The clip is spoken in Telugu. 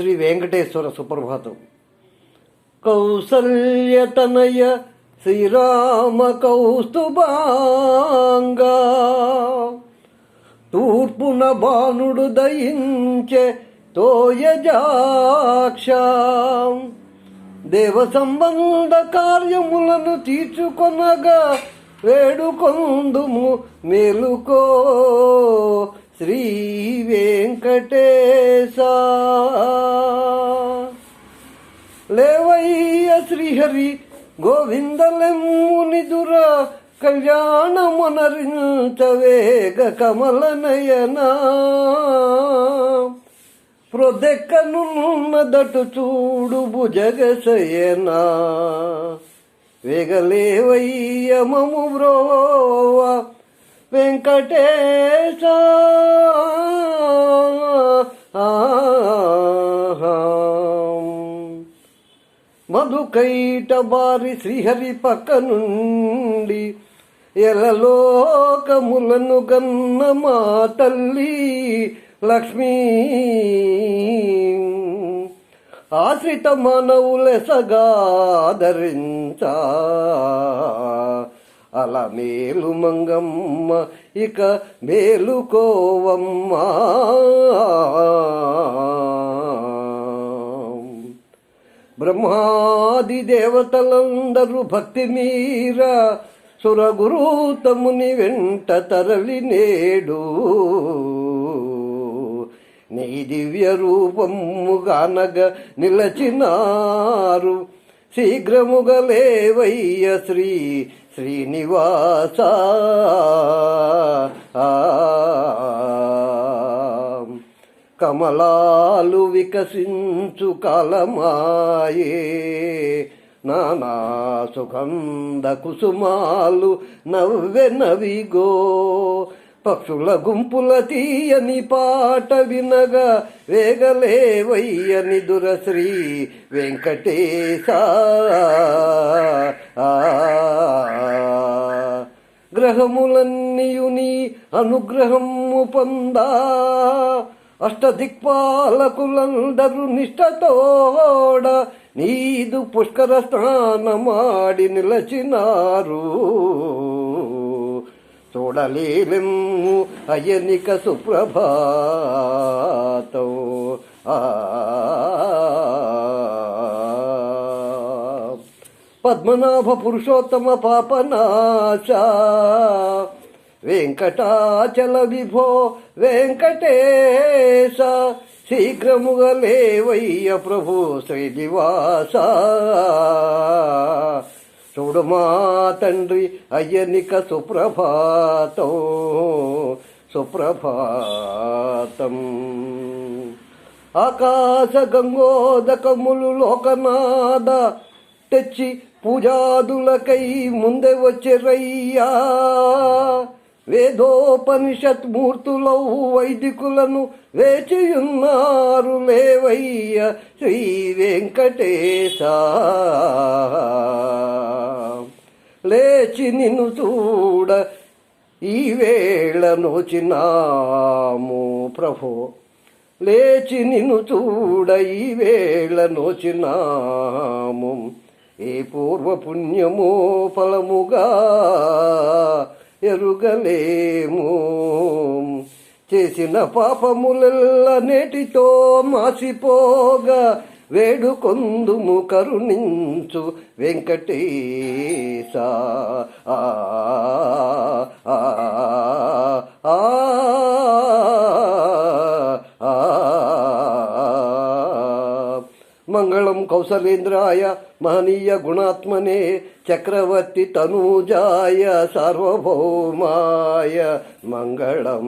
శ్రీ వెంకటేశ్వర సుప్రభాతం. కౌసల్యతనయ శ్రీరామ కౌస్తుభాంగా. తూర్పున బాణుడు దయించే తోయజాక్ష దేవ సంబంధ కార్యములను తీర్చుకొనగా వేడుకొందుము మేలుకో. శ్రీ వెంకటేశ. లేవయ్య శ్రీహరి గోవిందలెమ్మునిదుర కళ్యాణమునరించవేగ కమల నయనా. ప్రొదెక్కనున్నదటు చూడు భుజగసయనా వేగలేవయ్య మము బ్రోవా వెంకటేశ. మధుకైట బారి శ్రీహరి పక్క నుండి ఎలలోకములను గన్న మా తల్లి లక్ష్మీ. ఆశ్రిత మనవులెసగాదరించా అలా మేలు మంగమ్మ ఇక మేలుకోవమ్మా బ్రహ్మాది దేవతలందరూ భక్తి మీర సురగురుతముని వెంట తరలి నేడు. నీ దివ్య రూపముగానగ నిలచినారు. శీఘ్రముగలేవయ్య శ్రీ శ్రీనివాస. కమలాలు వికసించు కాలమాయే నానా సుగంధ కుసుమాలు నవ్వె నవిగో. పక్షుల గుంపుల తీయని పాట వినగా వేగలేవయ్యని దురశ్రీ వెంకటేశ. గ్రహములన్నీయుని అనుగ్రహము పొందా. అష్టదిక్పాలకులందరూ నిష్టతోడ నీదు పుష్కర స్నానమాడి నిలచినారు. చూడలేము అయనిక సుప్రభాతం. పద్మనాభ పురుషోత్తమ పాపనాశ. వెంకటాచల విభో వెంకటేశ. శీఘ్రముగా లేవయ్య ప్రభు శ్రీనివాస. చూడు మా తండ్రి అయ్యనిక సుప్రభాతం సుప్రభాతం. ఆకాశ గంగోదకములు లోకనాద తెచ్చి పూజాదులకై ముందే వచ్చే రయ్యా వేదోపనిషత్ మూర్తులౌ వైదికులను వేచియున్నారు లేవయ్య శ్రీ వెంకటేశ. లేచి నిన్ను చూడ ఈ వేళ నోచినాము ప్రభో. లేచి నిన్ను చూడ ఈ వేళ నోచినాము. ఏ పూర్వపుణ్యమో ఫలముగా ఎరుగలేము. చేసిన పాపములెల్ల నేటితో మాసిపోగా వేడుకొందుము కరుణించు వెంకటేశ. ఆ, ఆ, ఆ, ఆ, కౌసలేంద్రాయ మహనీయ గుణాత్మనే చక్రవర్తి తనూజాయ సార్వభౌమాయ మంగళం.